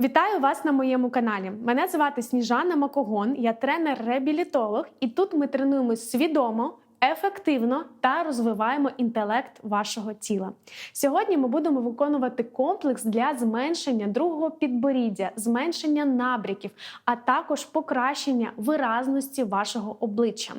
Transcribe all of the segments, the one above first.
Вітаю вас на моєму каналі. Мене звати Сніжана Макогон, я тренер-реабілітолог, і тут ми тренуємось свідомо, ефективно та розвиваємо інтелект вашого тіла. Сьогодні ми будемо виконувати комплекс для зменшення другого підборіддя, зменшення набряків, а також покращення виразності вашого обличчя.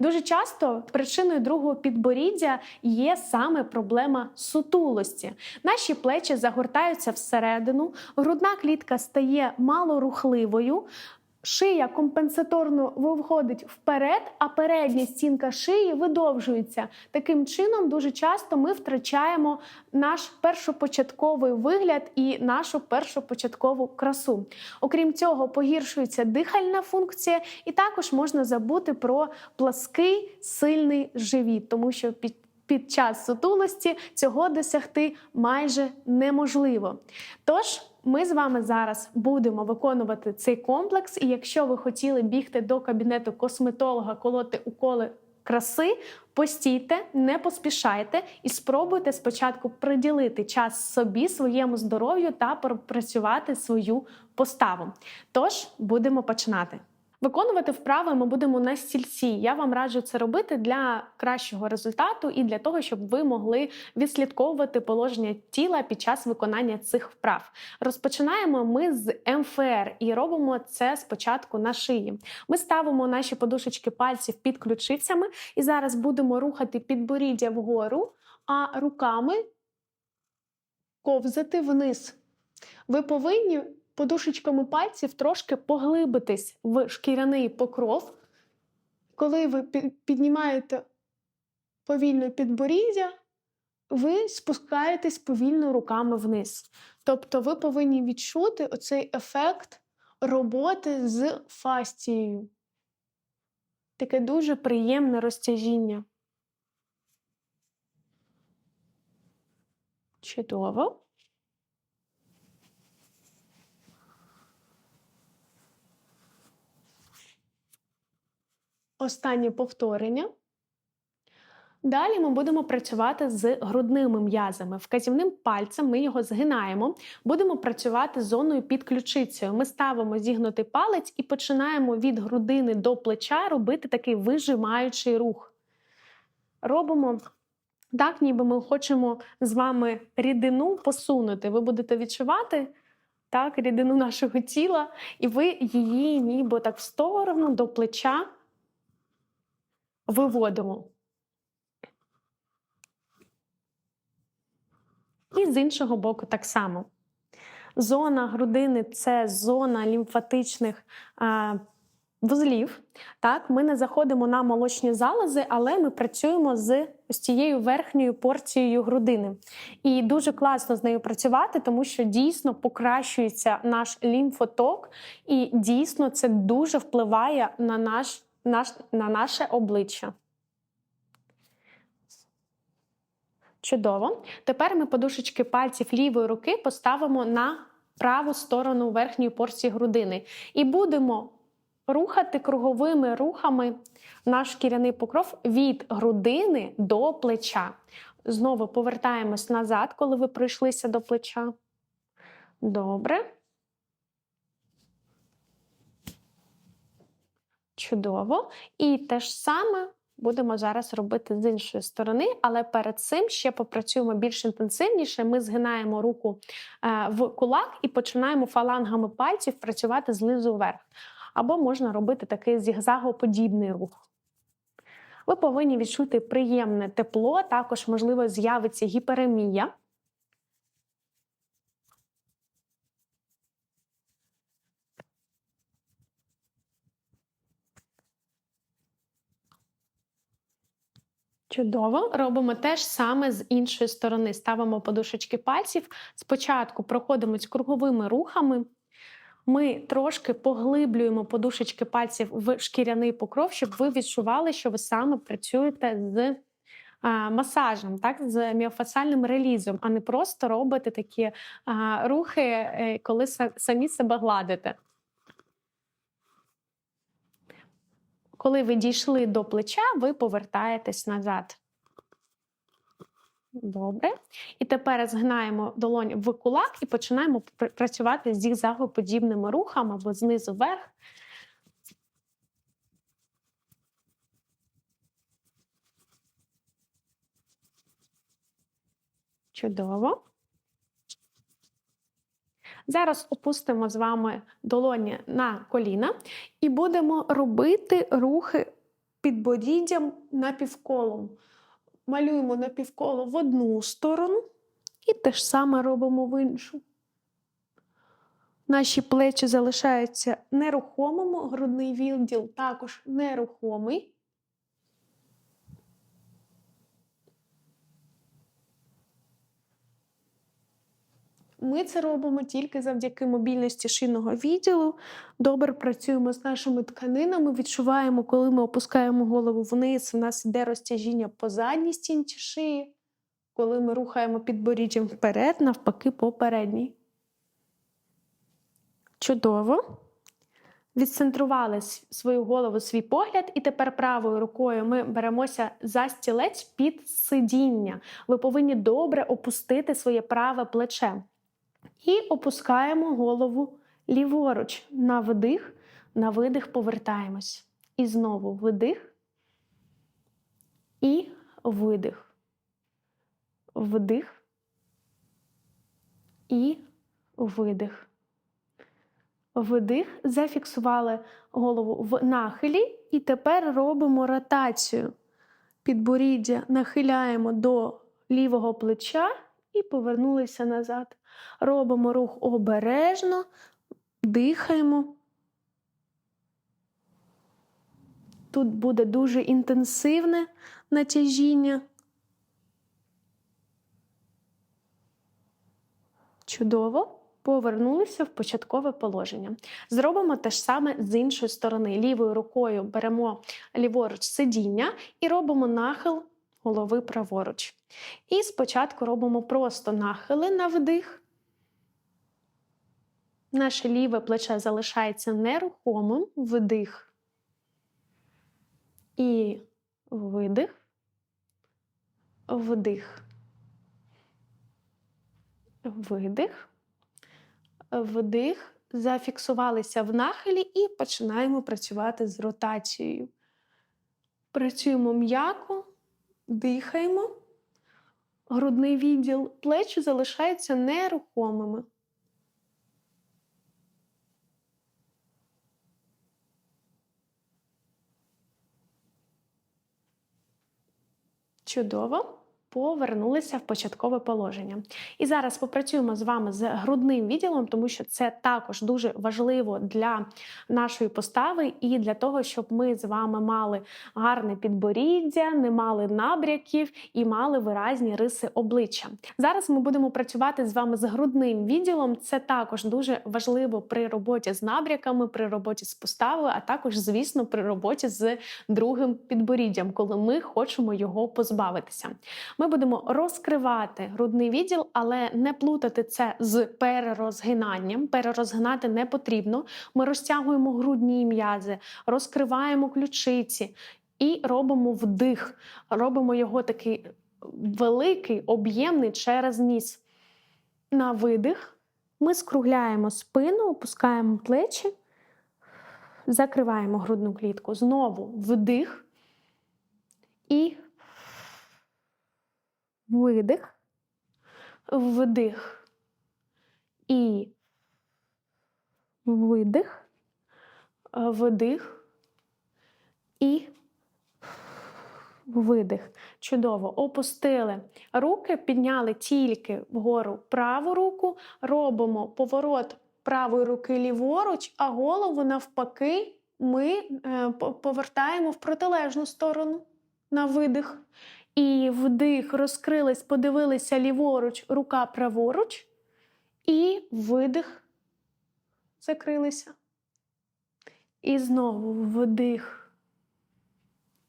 Дуже часто причиною другого підборіддя є саме проблема сутулості. Наші плечі загортаються всередину, грудна клітка стає малорухливою. Шия компенсаторно виходить вперед, а передня стінка шиї видовжується. Таким чином, дуже часто ми втрачаємо наш першопочатковий вигляд і нашу першопочаткову красу. Окрім цього, погіршується дихальна функція, і також можна забути про плаский сильний живіт, тому що під під час сутулості цього досягти майже неможливо. Тож ми з вами зараз будемо виконувати цей комплекс. І якщо ви хотіли бігти до кабінету косметолога, колоти уколи краси, постійте, не поспішайте і спробуйте спочатку приділити час собі, своєму здоров'ю та пропрацювати свою поставу. Тож будемо починати. Виконувати вправи ми будемо на стільці. Я вам раджу це робити для кращого результату і для того, щоб ви могли відслідковувати положення тіла під час виконання цих вправ. Розпочинаємо ми з МФР і робимо це спочатку на шиї. Ми ставимо наші подушечки пальців під ключицями і зараз будемо рухати підборіддя вгору, а руками ковзати вниз. Ви повинні подушечками пальців трошки поглибитись в шкіряний покров. Коли ви піднімаєте повільно підборіддя, ви спускаєтесь повільно руками вниз. Тобто ви повинні відчути оцей ефект роботи з фастією. Таке дуже приємне розтяжіння. Чудово. Останнє повторення. Далі ми будемо працювати з грудними м'язами. Вказівним пальцем ми його згинаємо, будемо працювати з зоною під ключицею. Ми ставимо зігнутий палець і починаємо від грудини до плеча робити такий вижимаючий рух. Робимо так, ніби ми хочемо з вами рідину посунути. Ви будете відчувати так, рідину нашого тіла, і ви її ніби так в сторону до плеча виводимо. І з іншого боку так само. Зона грудини це зона лімфатичних а, вузлів. Так, Ми не заходимо на молочні залози, але ми працюємо з ось цією верхньою порцією грудини. І дуже класно з нею працювати, тому що дійсно покращується наш лімфоток, і дійсно це дуже впливає на наш наш, на наше обличчя. Чудово. Тепер ми подушечки пальців лівої руки поставимо на праву сторону верхньої порції грудини. І будемо рухати круговими рухами наш шкіряний покров від грудини до плеча. Знову повертаємось назад, коли ви пройшлися до плеча. Добре. Чудово. І те ж саме будемо зараз робити з іншої сторони, але перед цим ще попрацюємо більш інтенсивніше. Ми згинаємо руку е, в кулак і починаємо фалангами пальців працювати знизу вверх. Або можна робити такий зігзагоподібний рух. Ви повинні відчути приємне тепло, також, можливо, з'явиться гіперемія. Чудово, робимо те ж саме з іншої сторони. Ставимо подушечки пальців. Спочатку проходимо круговими рухами. Ми трошки поглиблюємо подушечки пальців в шкіряний покров, щоб ви відчували, що ви саме працюєте з масажем, так, з міофасальним релізом, а не просто робите такі рухи, е, коли самі себе гладите. Коли ви дійшли до плеча, ви повертаєтесь назад. Добре. І тепер згинаємо долонь в кулак і починаємо працювати з зігзагоподібними рухами або знизу вверх. Чудово. Зараз опустимо з вами долоні на коліна і будемо робити рухи підборіддям напівколом. Малюємо напівколо в одну сторону і те ж саме робимо в іншу. Наші плечі залишаються нерухомими, грудний відділ також нерухомий. Ми це робимо тільки завдяки мобільності шийного відділу. Добре працюємо з нашими тканинами, відчуваємо, коли ми опускаємо голову вниз, у нас йде розтяжіння по задній стінці шиї. Коли ми рухаємо підборіддям вперед, навпаки, по передній. Чудово. Відцентрували свою голову, свій погляд, і тепер правою рукою ми беремося за стілець під сидіння. Ви повинні добре опустити своє праве плече. І опускаємо голову ліворуч на вдих, на видих повертаємось. І знову вдих і видих. Вдих і видих. Вдих, зафіксували голову в нахилі, і тепер робимо ротацію. Підборіддя нахиляємо до лівого плеча і повернулися назад. Робимо рух обережно, дихаємо. Тут буде дуже інтенсивне натяжіння. Чудово. Повернулися в початкове положення. Зробимо те ж саме з іншої сторони. Лівою рукою беремо ліворуч сидіння і робимо нахил голови праворуч. І спочатку робимо просто нахили на вдих. Наше ліве плече залишається нерухомим, вдих. І видих, вдих, видих, вдих. Зафіксувалися в нахилі і починаємо працювати з ротацією. Працюємо м'яко, дихаємо. Грудний відділ плечі залишаються нерухомими. Чудово. Повернулися в початкове положення. І зараз попрацюємо з вами з грудним відділом, тому що це також дуже важливо для нашої постави і для того, щоб ми з вами мали гарне підборіддя, не мали набряків і мали виразні риси обличчя. Зараз ми будемо працювати з вами з грудним відділом. Це також дуже важливо при роботі з набряками, при роботі з поставою, а також, звісно, при роботі з другим підборіддям, коли ми хочемо його позбавитися. Ми будемо розкривати грудний відділ, але не плутати це з перерозгинанням. Перерозгинати не потрібно. Ми розтягуємо грудні м'язи, розкриваємо ключиці і робимо вдих. Робимо його такий великий, об'ємний через ніс. На видих ми скругляємо спину, опускаємо плечі, закриваємо грудну клітку. Знову вдих і видих, вдих і видих, вдих і видих. Чудово. Опустили руки, підняли тільки вгору праву руку, робимо поворот правої руки ліворуч, а голову навпаки ми е, повертаємо в протилежну сторону на видих. І вдих, розкрились, подивилися ліворуч, рука праворуч, і видих, закрилися. І знову вдих.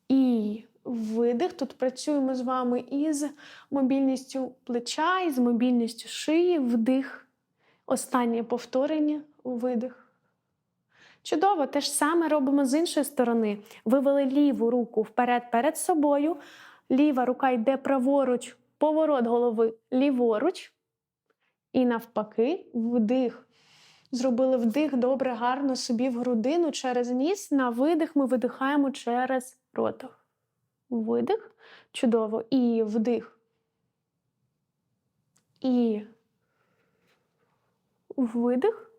І видих. Тут працюємо з вами із мобільністю плеча, із мобільністю шиї, вдих. Останнє повторення, видих. Чудово, те ж саме робимо з іншої сторони. Вивели ліву руку вперед перед собою. Ліва рука йде праворуч поворот голови ліворуч. І навпаки, вдих. Зробили вдих добре, гарно собі в грудину через ніс. На видих ми видихаємо через ротах. Видих. Чудово. І вдих. І видих.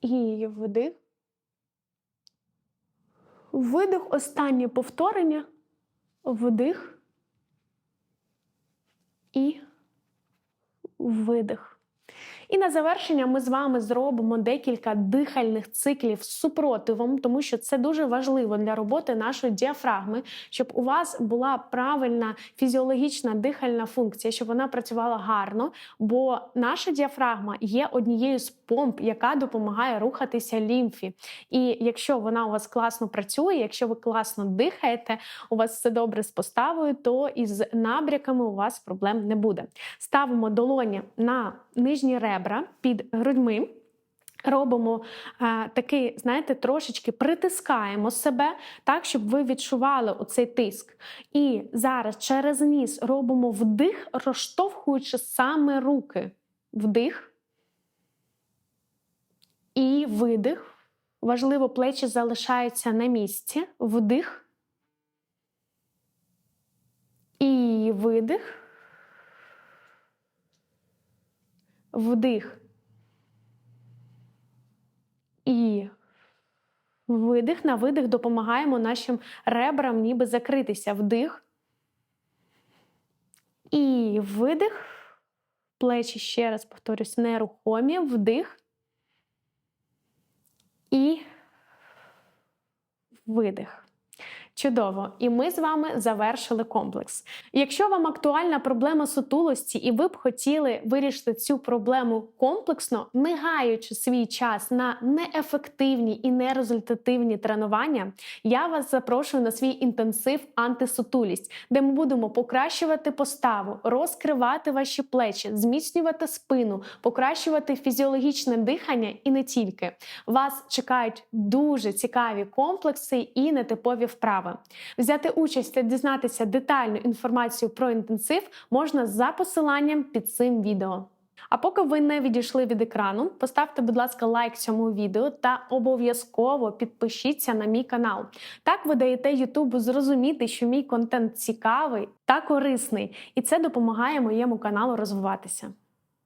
І вдих. Видих. Останнє повторення. Вдих. І видих. І на завершення ми з вами зробимо декілька дихальних циклів з супротивом, тому що це дуже важливо для роботи нашої діафрагми, щоб у вас була правильна фізіологічна дихальна функція, щоб вона працювала гарно. Бо наша діафрагма є однією з помп, яка допомагає рухатися лімфі. І якщо вона у вас класно працює, якщо ви класно дихаєте, у вас все добре з поставою, то із набряками у вас проблем не буде. Ставимо долоні на нижні ребра під грудьми. Робимо е, такий, знаєте, трошечки притискаємо себе так, щоб ви відчували оцей тиск. І зараз через ніс робимо вдих, розштовхуючи саме руки. Вдих і видих. Важливо, плечі залишаються на місці. Вдих. І видих. Вдих. І видих на видих допомагаємо нашим ребрам ніби закритися. Вдих. І видих. Плечі ще раз повторюсь, нерухомі. Вдих. І видих. Чудово, і ми з вами завершили комплекс. Якщо вам актуальна проблема сутулості, і ви б хотіли вирішити цю проблему комплексно, не гаючи свій час на неефективні і нерезультативні тренування, я вас запрошую на свій інтенсив антисутулість, де ми будемо покращувати поставу, розкривати ваші плечі, зміцнювати спину, покращувати фізіологічне дихання і не тільки. Вас чекають дуже цікаві комплекси і нетипові вправи. Взяти участь та дізнатися детальну інформацію про інтенсив можна за посиланням під цим відео. А поки ви не відійшли від екрану, поставте, будь ласка, лайк цьому відео та обов'язково підпишіться на мій канал. Так ви даєте Ютубу зрозуміти, що мій контент цікавий та корисний, і це допомагає моєму каналу розвиватися.